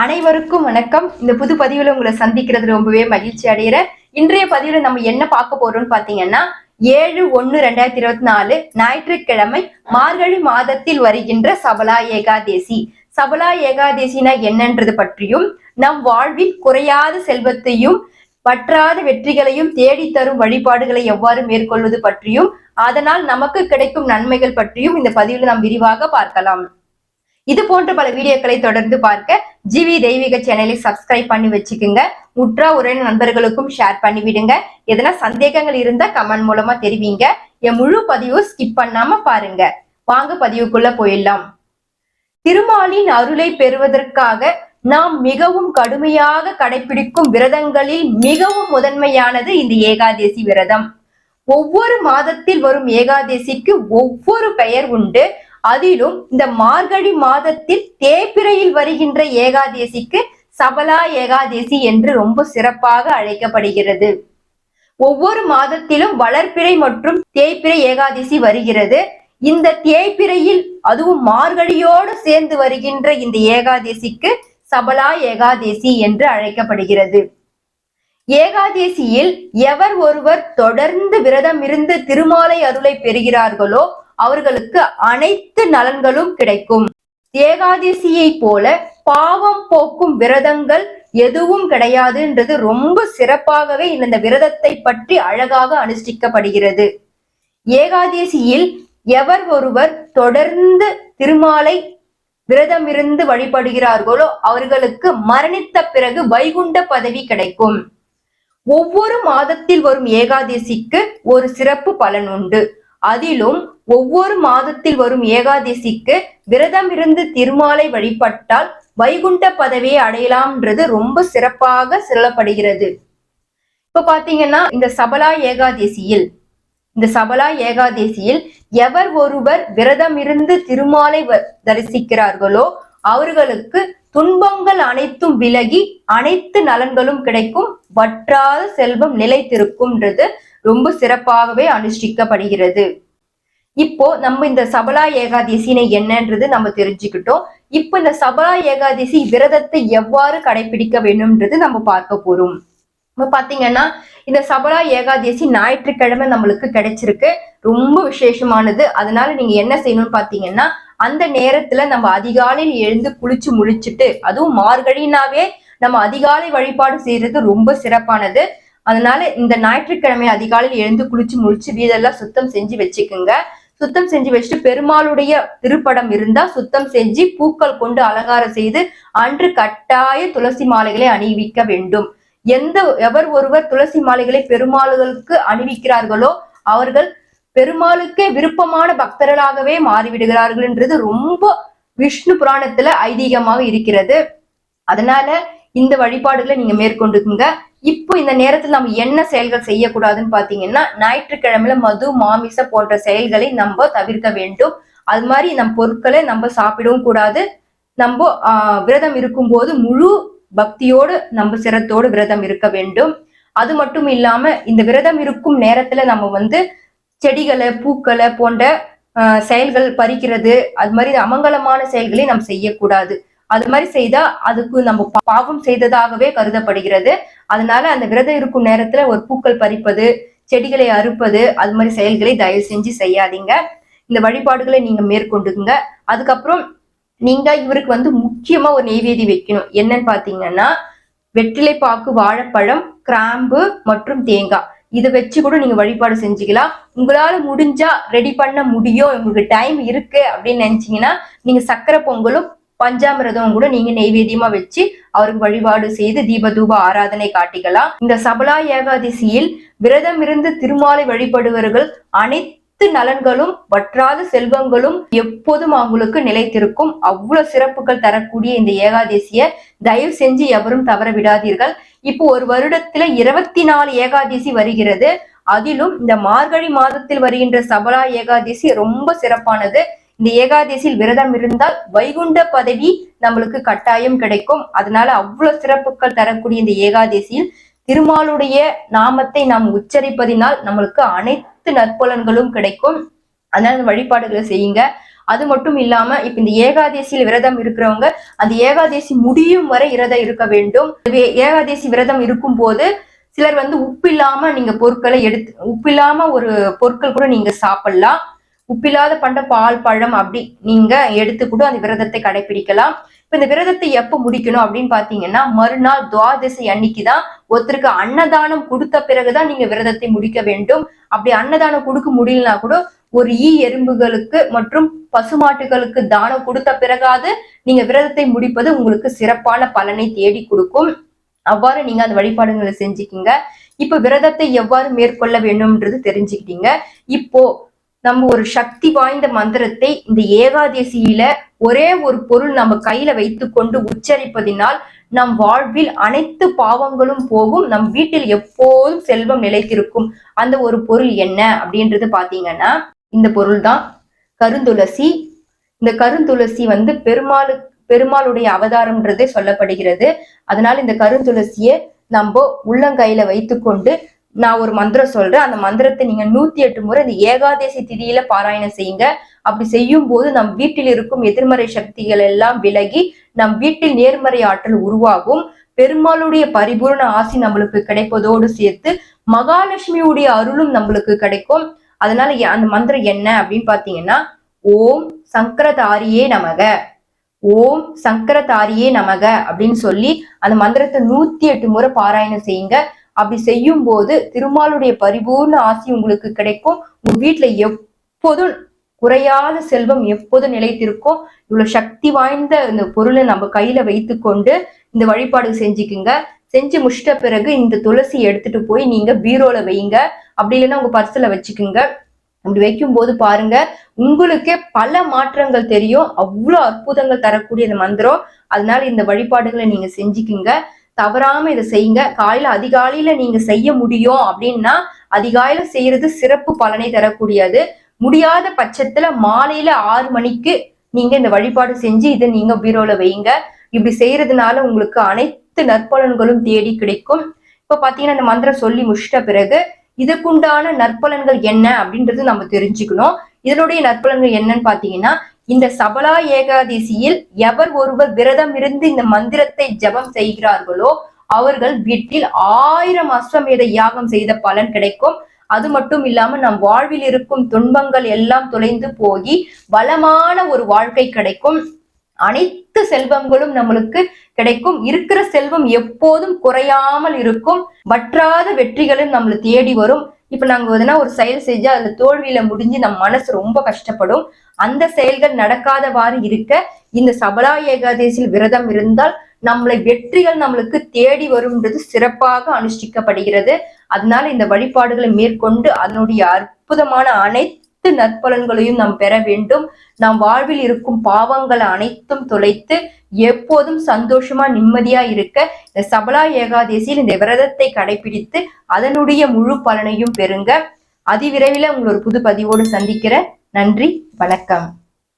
அனைவருக்கும் வணக்கம். இந்த புது பதிவுல உங்களை சந்திக்கிறது ரொம்பவே மகிழ்ச்சி அடைகிறேன் இன்றைய பதிவுல நம்ம என்ன பார்க்க போறோம்னு பாத்தீங்கன்னா ஏழு ஒன்னு ரெண்டாயிரத்தி இருபத்தி நாலு ஞாயிற்றுக்கிழமை மார்கழி மாதத்தில் வருகின்ற சபலா ஏகாதேசி. சபலா ஏகாதேசினா என்னன்றது பற்றியும் நம் வாழ்வில் குறையாத செல்வத்தையும் பற்றாத வெற்றிகளையும் தேடித்தரும் வழிபாடுகளை எவ்வாறு மேற்கொள்வது பற்றியும் அதனால் நமக்கு கிடைக்கும் நன்மைகள் பற்றியும் இந்த பதிவில் நாம் விரிவாக பார்க்கலாம். இது போன்ற பல வீடியோக்களை தொடர்ந்து பார்க்க ஜிவி தெய்வீக சேனலை சப்ஸ்கிரைப் பண்ணி வச்சுக்குங்க. உற்றா உறவினர் நண்பர்களுக்கும் ஷேர் பண்ணி விடுங்க. எதனா சந்தேகங்கள் இருந்தா கமெண்ட் மூலமா தெரிவிங்க. என் முழு பதிவும் ஸ்கிப் பண்ணாம பாருங்க. வாங்க பதிவுக்குள்ள போயிடலாம். திருமாலின் அருளை பெறுவதற்காக நாம் மிகவும் கடுமையாக கடைபிடிக்கும் விரதங்களில் மிகவும் முதன்மையானது இந்த ஏகாதேசி விரதம். ஒவ்வொரு மாதத்தில் வரும் ஏகாதேசிக்கு ஒவ்வொரு பெயர் உண்டு. அதிலும் இந்த மார்கழி மாதத்தில் தேப்பிரையில் வருகின்ற ஏகாதேசிக்கு சபலா ஏகாதேசி என்று ரொம்ப சிறப்பாக அழைக்கப்படுகிறது. ஒவ்வொரு மாதத்திலும் வளர்ப்பிறை மற்றும் தேய்பிறை ஏகாதசி வருகிறது. இந்த தேய்பிறையில் அதுவும் மார்கழியோடு சேர்ந்து வருகின்ற இந்த ஏகாதசிக்கு சபலா ஏகாதேசி என்று அழைக்கப்படுகிறது. ஏகாதேசியில் எவர் ஒருவர் தொடர்ந்து விரதம் இருந்து திருமாலை அருளை பெறுகிறார்களோ அவர்களுக்கு அனைத்து நலன்களும் கிடைக்கும். ஏகாதசியை போல பாவம் போக்கும் விரதங்கள் எதுவும் கிடையாதுன்றது ரொம்ப சிறப்பாகவே இந்த விரதத்தை பற்றி அழகாக அனுஷ்டிக்கப்படுகிறது. ஏகாதசியில் எவர் ஒருவர் தொடர்ந்து திருமாலை விரதம் இருந்து வழிபடுகிறார்களோ அவர்களுக்கு மரணித்த பிறகு வைகுண்ட பதவி கிடைக்கும். ஒவ்வொரு மாதத்தில் வரும் ஏகாதசிக்கு ஒரு சிறப்பு பலன் உண்டு. அதிலும் ஒவ்வொரு மாதத்தில் வரும் ஏகாதசிக்கு விரதம் இருந்து திருமாலை வழிபட்டால் வைகுண்ட பதவியை அடையலாம்ன்றது ரொம்ப சிறப்பாக சொல்லப்படுகிறது. இப்ப பாத்தீங்கன்னா இந்த சபலா ஏகாதசியில் இந்த சபலா ஏகாதசியில் எவர் ஒருவர் விரதம் இருந்து திருமாலை வ- தரிசிக்கிறார்களோ அவர்களுக்கு துன்பங்கள் அனைத்தும் விலகி அனைத்து நலன்களும் கிடைக்கும். வற்றாத செல்வம் நிலைத்திருக்கும்ன்றது ரொம்ப சிறப்பாகவே அனுஷ்டிக்கப்படுகிறது. இப்போ நம்ம இந்த சபலா ஏகாதசினை என்னன்றது நம்ம தெரிஞ்சுக்கிட்டோம். இப்போ இந்த சபலா ஏகாதசி விரதத்தை எவ்வாறு கடைபிடிக்க வேண்டும்ன்றது நம்ம பார்க்க போறோம். இப்ப பாத்தீங்கன்னா இந்த சபலா ஏகாதசி ஞாயிற்றுக்கிழமை நம்மளுக்கு கிடைச்சிருக்கு. ரொம்ப விசேஷமானது. அதனால நீங்க என்ன செய்யணும்னு பாத்தீங்கன்னா அந்த நேரத்துல நம்ம அதிகாலையில் எழுந்து குளிச்சு முழிச்சிட்டு அதுவும் மார்கழினாவே நம்ம அதிகாலை வழிபாடு செய்யறது ரொம்ப சிறப்பானது. அதனால இந்த ஞாயிற்றுக்கிழமை அதிகாலையில் எழுந்து குளிச்சு முழிச்சு வீடெல்லாம் சுத்தம் செஞ்சு வச்சுக்குங்க. சுத்தம் செஞ்சு வச்சுட்டு பெருமாளுடைய திருப்படம் இருந்தா சுத்தம் செஞ்சு பூக்கள் கொண்டு அலங்காரம் செய்து அன்று கட்டாய துளசி மாலைகளை அணிவிக்க வேண்டும். எந்த எவர் ஒருவர் துளசி மாலைகளை பெருமாளுகளுக்கு அணிவிக்கிறார்களோ அவர்கள் பெருமாளுக்கே விருப்பமான பக்தர்களாகவே மாறிவிடுகிறார்கள் என்றது ரொம்ப விஷ்ணு புராணத்துல ஐதீகமாக இருக்கிறது. அதனால இந்த வழிபாடுகளை நீங்க மேற்கொண்டுக்குங்க இப்போ இந்த நேரத்தில் நம்ம என்ன செயல்கள் செய்யக்கூடாதுன்னு பாத்தீங்கன்னா ஞாயிற்றுக்கிழமையில மது மாமிச போன்ற செயல்களை நம்ம தவிர்க்க வேண்டும். அது மாதிரி நம் பொருட்களை நம்ம சாப்பிடவும் கூடாது. நம்ம விரதம் இருக்கும்போது முழு பக்தியோடு நம்ம சிரத்தோடு விரதம் இருக்க வேண்டும். அது மட்டும் இல்லாம இந்த விரதம் இருக்கும் நேரத்துல நம்ம வந்து செடிகளை பூக்களை போன்ற ஆஹ், செயல்கள் பறிக்கிறது அது மாதிரி அமங்கலமான செயல்களை நாம் செய்யக்கூடாது. அது மாதிரி செய்தா அதுக்கு நம்ம பாவம் செய்ததாகவே கருதப்படுகிறது. அதனால அந்த விரதம் இருக்கும் நேரத்துல ஒரு பூக்கள் பறிப்பது செடிகளை அறுப்பது அது மாதிரி செயல்களை தயவு செஞ்சு செய்யாதீங்க. இந்த வழிபாடுகளை நீங்க மேற்கொண்டுங்க அதுக்கப்புறம் நீங்க இவருக்கு வந்து முக்கியமா ஒரு நெய்வேதி வைக்கணும். என்னன்னு பாத்தீங்கன்னா வெற்றிலைப்பாக்கு வாழைப்பழம் கிராம்பு மற்றும் தேங்காய். இதை வச்சு கூட நீங்க வழிபாடு செஞ்சுக்கலாம். உங்களால முடிஞ்சா ரெடி பண்ண முடியும். உங்களுக்கு டைம் இருக்கு அப்படின்னு நினைச்சீங்கன்னா நீங்க சக்கரை பொங்கலும் பஞ்சாமிரதம் கூட நீங்க நெய்வேத்தியமா வச்சு அவருக்கு வழிபாடு செய்து தீபதூப ஆராதனை காட்டிக்கலாம். இந்த சபலா ஏகாதசியில் விரதம் இருந்து திருமாலை வழிபடுவர்கள் அனைத்து நலன்களும் வற்றாத செல்வங்களும் எப்போதும் அவங்களுக்கு நிலைத்திருக்கும். அவ்வளவு சிறப்புகள் தரக்கூடிய இந்த ஏகாதசிய தயவு செஞ்சு எவரும் தவற விடாதீர்கள். இப்போ ஒரு வருடத்துல இருபத்தி நாலு ஏகாதசி வருகிறது. அதிலும் இந்த மார்கழி மாதத்தில் வருகின்ற சபலா ஏகாதசி ரொம்ப சிறப்பானது. இந்த ஏகாதசியில் விரதம் இருந்தால் வைகுண்ட பதவி நம்மளுக்கு கட்டாயம் கிடைக்கும். அதனால அவ்வளவு சிறப்புகள் தரக்கூடிய இந்த ஏகாதசியில் திருமாலுடைய நாமத்தை நாம் உச்சரிப்பதினால் நம்மளுக்கு அனைத்து நற்பலன்களும் கிடைக்கும். அதனால வழிபாடுகளை செய்யுங்க. அது மட்டும் இல்லாம இப்ப இந்த ஏகாதேசியில் விரதம் இருக்கிறவங்க அந்த ஏகாதேசி முடியும் வரை விரதம் இருக்க வேண்டும். வே- ஏகாதேசி விரதம் இருக்கும் போது சிலர் வந்து உப்பில்லாம நீங்க பொருட்களை எடுத்து உப்பில்லாம ஒரு பொருட்கள் கூட நீங்க சாப்பிடலாம். உப்பில்லாத பண்ட பால் பழம் அப்படி நீங்க எடுத்து கூட அந்த விரதத்தை கடைபிடிக்கலாம். இப்ப இந்த விரதத்தை எப்ப முடிக்கணும் அப்படின்னு பாத்தீங்கன்னா மறுநாள் துவாதசி அன்னைக்கு தான் ஒருத்தருக்கு அன்னதானம் கொடுத்த பிறகுதான் நீங்க விரதத்தை முடிக்க வேண்டும். அப்படி அன்னதானம் கொடுக்க முடியலனா கூட ஒரு ஈ எறும்புகளுக்கு மற்றும் பசுமாட்டுகளுக்கு தானம் கொடுத்த பிறகாவது நீங்க விரதத்தை முடிப்பது உங்களுக்கு சிறப்பான பலனை தேடி கொடுக்கும். அவ்வாறு நீங்க அந்த வழிபாடுகளை செஞ்சுக்கிங்க. இப்ப விரதத்தை எவ்வாறு மேற்கொள்ள வேண்டும்ன்றது தெரிஞ்சுக்கிட்டீங்க. இப்போ நம்ம ஒரு சக்தி வாய்ந்த மந்திரத்தை இந்த ஏகாதசியில ஒரே ஒரு பொருள் நம்ம கையில வைத்துக்கொண்டு உச்சரிப்பதினால் நம் வாழ்வில் அனைத்து பாவங்களும் போகும். நம் வீட்டில் எப்போதும் செல்வம் நிலைத்திருக்கும். அந்த ஒரு பொருள் என்ன அப்படின்றது பாத்தீங்கன்னா இந்த பொருள் தான் கருந்துளசி. இந்த கருந்துளசி வந்து பெருமாளு பெருமாளுடைய அவதாரம்ன்றதே சொல்லப்படுகிறது. அதனால இந்த கருந்துளசியை நம்ம உள்ளங்கையில வைத்துக்கொண்டு நான் ஒரு மந்திரம் சொல்றேன். அந்த மந்திரத்தை நீங்க நூத்தி எட்டு முறை இந்த ஏகாதசி திதியில பாராயணம் செய்யுங்க. அப்படி செய்யும் போது நம் வீட்டில் இருக்கும் எதிர்மறை சக்திகள் எல்லாம் விலகி நம் வீட்டில் நேர்மறை ஆற்றல் உருவாகும். பெருமாளுடைய பரிபூர்ண ஆசி நம்மளுக்கு கிடைப்பதோடு சேர்த்து மகாலட்சுமியுடைய அருளும் நம்மளுக்கு கிடைக்கும். அதனால அந்த மந்திரம் என்ன அப்படின்னு பாத்தீங்கன்னா ஓம் சங்கரதாரியே நமக. ஓம் சங்கரதாரியே நமக அப்படின்னு சொல்லி அந்த மந்திரத்தை நூத்தி எட்டு முறை பாராயணம் செய்யுங்க. அப்படி செய்யும் போது திருமாலுடைய பரிபூர்ண ஆசி உங்களுக்கு கிடைக்கும். உங்க வீட்டுல எப்போதும் குறையாத செல்வம் எப்போதும் நிலைத்திருக்கும் இவ்வளவு சக்தி வாய்ந்த இந்த பொருளை நம்ம கையில வைத்துக்கொண்டு இந்த வழிபாடு செஞ்சுக்குங்க. செஞ்சு முடிச்சிட்ட பிறகு இந்த துளசி எடுத்துட்டு போய் நீங்க பீரோல வைங்க. அப்படி இல்லைன்னா உங்க பர்ஸ்ல வச்சுக்குங்க. அப்படி வைக்கும் போது பாருங்க உங்களுக்கே பல மாற்றங்கள் தெரியும். அவ்வளோ அற்புதங்கள் தரக்கூடிய இந்த மந்திரம். அதனால இந்த வழிபாடுகளை நீங்க செஞ்சுக்குங்க. தவறாம இதை செய்யுங்க. காலையில அதிகாலையில நீங்க செய்ய முடியும் அப்படின்னா அதிகாலையில செய்யறது சிறப்பு பலனை தரக்கூடியது. முடியாத பட்சத்துல மாலையில ஆறு மணிக்கு நீங்க இந்த வழிபாடு செஞ்சு இதை நீங்க பீரோல வைங்க இப்படி செய்யறதுனால உங்களுக்கு அனைத்து நற்பலன்களும் தேடி கிடைக்கும். இப்ப பாத்தீங்கன்னா இந்த மந்திரம் சொல்லி முடிச்சிட்ட பிறகு இதுக்குண்டான நற்பலன்கள் என்ன அப்படின்றது நம்ம தெரிஞ்சுக்கணும். இதனுடைய நற்பலன்கள் என்னன்னு பாத்தீங்கன்னா இந்த சபலா ஏகாதசியில் எவர் ஒருவர் விரதம் இருந்து இந்த மந்திரத்தை ஜெபம் செய்கிறார்களோ அவர்கள் வீட்டில் ஆயிரம் அஸ்வமேத யாகம் செய்த பலன் கிடைக்கும். அது மட்டும் இல்லாம நம் வாழ்வில் இருக்கும் துன்பங்கள் எல்லாம் தொலைந்து போகி வளமான ஒரு வாழ்க்கை கிடைக்கும். அனைத்து செல்வங்களும் நம்மளுக்கு கிடைக்கும். இருக்கிற செல்வம் எப்போதும் குறையாமல் இருக்கும். வற்றாத வெற்றிகளும் நம்மளை தேடி வரும். இப்ப நாங்க எதனா ஒரு செயல் செஞ்சு அதுல தோல்வியில முடிஞ்சு நம் மனசு ரொம்ப கஷ்டப்படும். அந்த செயல்கள் நடக்காதவாறு இருக்க இந்த சபலா ஏகாதேசியில் விரதம் இருந்தால் நம்மளை வெற்றிகள் நம்மளுக்கு தேடி வரும்ன்றது சிறப்பாக அனுஷ்டிக்கப்படுகிறது. அதனால இந்த வழிபாடுகளை மேற்கொண்டு அதனுடைய அற்புதமான அனைத்து நற்பலன்களையும் நாம் பெற வேண்டும். நாம் வாழ்வில் இருக்கும் பாவங்கள் அனைத்தும் தொலைத்து எப்போதும் சந்தோஷமா நிம்மதியா இருக்க இந்த சபலா ஏகாதசியில் இந்த விரதத்தை கடைபிடித்து அதனுடைய முழு பலனையும் பெறுங்க. அதிவிரைவில் உங்களை ஒரு புது பதிவோடு சந்திக்கிற நன்றி வணக்கம்.